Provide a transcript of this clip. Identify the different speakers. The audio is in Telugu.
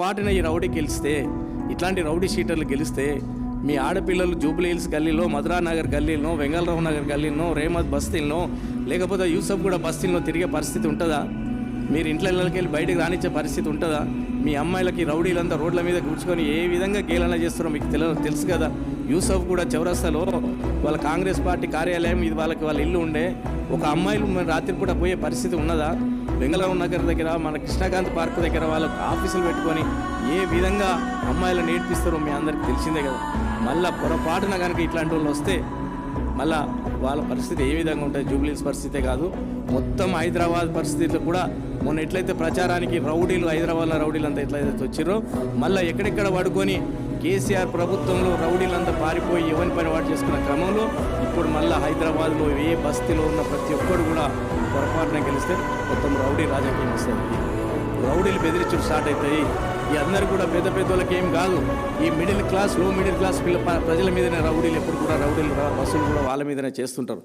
Speaker 1: పొరపాటున ఈ రౌడీ గెలిస్తే ఇట్లాంటి రౌడీ షీటర్లు గెలిస్తే మీ ఆడపిల్లలు జూబ్లీ హిల్స్ గల్లీలో మధురా నగర్ గల్లీలో వెంగళరావు నగర్ గల్లీలో రేమత్ బస్తీల్లో లేకపోతే యూసఫ్ కూడా బస్తీల్లో తిరిగే పరిస్థితి ఉంటుందా? మీరు ఇంట్లోకి వెళ్ళి బయటకు రానిచ్చే పరిస్థితి ఉంటుందా? మీ అమ్మాయిలకి రౌడీలంతా రోడ్ల మీద కూర్చుకొని ఏ విధంగా గేలన చేస్తారో మీకు తెల తెలుసు కదా. యూసఫ్ కూడా చౌరస్తాలో వాళ్ళ కాంగ్రెస్ పార్టీ కార్యాలయం ఇది వాళ్ళకి వాళ్ళ ఇల్లు ఉండే ఒక అమ్మాయిలు రాత్రి రాత్రిపూట పోయే పరిస్థితి ఉన్నదా? బెంగళూరు నగర్ దగ్గర మన కృష్ణకాంత్ పార్క్ దగ్గర వాళ్ళకు ఆఫీసులు పెట్టుకొని ఏ విధంగా అమ్మాయిలను నేర్పిస్తారో మీ అందరికి తెలిసిందే కదా. మళ్ళీ పొరపాటున కనుక ఇట్లాంటి వాళ్ళు వస్తే మళ్ళా వాళ్ళ పరిస్థితి ఏ విధంగా ఉంటుంది? జూబ్లీస్ పరిస్థితే కాదు. మొత్తం హైదరాబాద్ పరిస్థితులు కూడా మొన్న ఎట్లయితే ప్రచారానికి రౌడీలు హైదరాబాద్లో రౌడీలు అంతా ఎట్లయితే వచ్చారో మళ్ళీ ఎక్కడెక్కడ పడుకొని కేసీఆర్ ప్రభుత్వంలో రౌడీలంతా పారిపోయి ఎవరి పని వాడు చేసుకున్న క్రమంలో ఇప్పుడు మళ్ళీ హైదరాబాద్లో ఏ బస్తీలో ఉన్న ప్రతి ఒక్కరు కూడా పొరపాటున గెలిస్తే మొత్తం రౌడీ రాజకీయం వస్తుంది. రౌడీలు బెదిరించడం స్టార్ట్ అవుతాయి ఈ అందరు కూడా పెద్ద పెద్దోళ్ళకి ఏం కాదు. ఈ మిడిల్ క్లాస్లో మిడిల్ క్లాస్ పిల్ల ప్రజల మీదనే రౌడీలు ఎప్పుడు కూడా రౌడీలు బస్సులు వసూలు కూడా వాళ్ళ మీదనే చేస్తుంటారు.